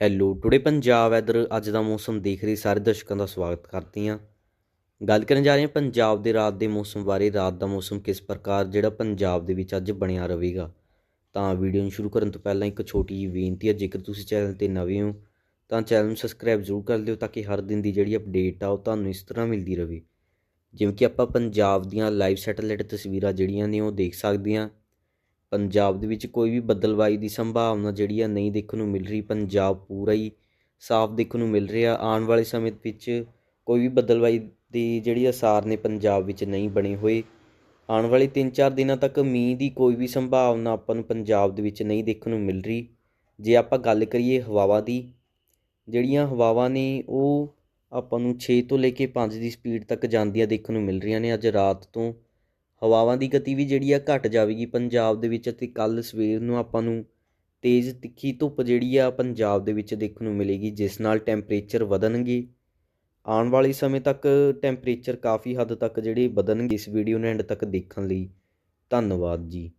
Hello today Punjab weather ਅੱਜ ਦਾ ਮੌਸਮ ਦੇਖ ਰਹੇ ਸਾਰੇ ਦਰਸ਼ਕਾਂ ਦਾ ਸਵਾਗਤ ਕਰਦੇ ਹਾਂ ਗੱਲ ਕਰਨ ਜਾ ਰਹੇ ਹਾਂ ਪੰਜਾਬ ਦੇ ਰਾਤ ਦੇ ਮੌਸਮ ਬਾਰੇ। ਰਾਤ ਦਾ ਮੌਸਮ ਕਿਸ ਪ੍ਰਕਾਰ ਜਿਹੜਾ ਪੰਜਾਬ ਦੇ ਵਿੱਚ ਅੱਜ ਬਣਿਆ ਰਹੇਗਾ। ਤਾਂ ਵੀਡੀਓ ਨੂੰ ਸ਼ੁਰੂ ਕਰਨ ਤੋਂ ਪਹਿਲਾਂ ਇੱਕ ਛੋਟੀ ਜਿਹੀ ਬੇਨਤੀ ਹੈ, ਜੇਕਰ ਤੁਸੀਂ ਚੈਨਲ ਤੇ ਨਵੇਂ ਹੋ, ਤਾਂ ਚੈਨਲ ਨੂੰ ਸਬਸਕ੍ਰਾਈਬ ਜ਼ਰੂਰ ਕਰ ਲਿਓ ਤਾਂ ਕਿ ਹਰ ਦਿਨ ਦੀ ਜਿਹੜੀ ਅਪਡੇਟ ਆ ਉਹ ਤੁਹਾਨੂੰ ਇਸ ਤਰ੍ਹਾਂ ਮਿਲਦੀ ਰਹੇ। ਜਿਵੇਂ ਕਿ ਆਪਾਂ ਪੰਜਾਬ ਦੀਆਂ ਲਾਈਵ ਸੈਟੇਲਾਈਟ ਤਸਵੀਰਾਂ ਜਿਹੜੀਆਂ ਨੇ ਉਹ ਦੇਖ ਸਕਦੇ ਹਾਂ। ਪੰਜਾਬ ਦੇ ਵਿੱਚ ਕੋਈ ਵੀ ਬੱਦਲਬਾਈ ਦੀ ਸੰਭਾਵਨਾ ਜਿਹੜੀ ਆ ਨਹੀਂ ਦੇਖਣ ਨੂੰ ਮਿਲ ਰਹੀ, ਪੰਜਾਬ ਪੂਰਾ ਹੀ ਸਾਫ਼ ਦੇਖਣ ਨੂੰ ਮਿਲ ਰਿਹਾ। ਆਉਣ ਵਾਲੇ ਸਮੇਂ ਵਿੱਚ ਕੋਈ ਵੀ ਬੱਦਲਬਾਈ ਦੀ ਜਿਹੜੀ ਅਸਾਰ ਨੇ ਪੰਜਾਬ ਵਿੱਚ ਨਹੀਂ ਬਣੇ ਹੋਏ। ਆਉਣ ਵਾਲੇ 3-4 ਦਿਨਾਂ ਤੱਕ ਮੀਂਹ ਦੀ ਕੋਈ ਵੀ ਸੰਭਾਵਨਾ ਆਪਾਂ ਨੂੰ ਪੰਜਾਬ ਦੇ ਵਿੱਚ ਨਹੀਂ ਦੇਖਣ ਨੂੰ ਮਿਲ ਰਹੀ। ਜੇ ਆਪਾਂ ਗੱਲ ਕਰੀਏ ਹਵਾਵਾਂ ਦੀ, ਜਿਹੜੀਆਂ ਹਵਾਵਾਂ ਨੇ ਉਹ ਆਪਾਂ ਨੂੰ 6 ਤੋਂ ਲੈ ਕੇ 5 ਦੀ ਸਪੀਡ ਤੱਕ ਜਾਂਦੀਆਂ ਦੇਖਣ ਨੂੰ ਮਿਲ ਰਹੀਆਂ ਨੇ। ਅੱਜ ਰਾਤ ਤੋਂ ਹਵਾਵਾਂ ਦੀ ਗਤੀ ਵੀ ਜਿਹੜੀ ਆ ਘਟ ਜਾਵੇਗੀ ਪੰਜਾਬ ਦੇ ਵਿੱਚ ਅਤੇ ਕੱਲ ਸਵੇਰ ਨੂੰ ਆਪਾਂ ਨੂੰ ਤੇਜ਼ ਤਿੱਖੀ ਧੁੱਪ ਜਿਹੜੀ ਆ ਪੰਜਾਬ ਦੇ ਵਿੱਚ ਦੇਖਣ ਨੂੰ ਮਿਲੇਗੀ, ਜਿਸ ਨਾਲ ਟੈਂਪਰੇਚਰ ਵਧਣਗੇ। ਆਉਣ ਵਾਲੇ ਸਮੇਂ ਤੱਕ ਟੈਂਪਰੇਚਰ ਕਾਫੀ ਹੱਦ ਤੱਕ ਜਿਹੜੇ ਵਧਣਗੇ ਇਸ ਵੀਡੀਓ ਨੂੰ ਐਂਡ ਤੱਕ ਦੇਖਣ ਲਈ ਧੰਨਵਾਦ ਜੀ।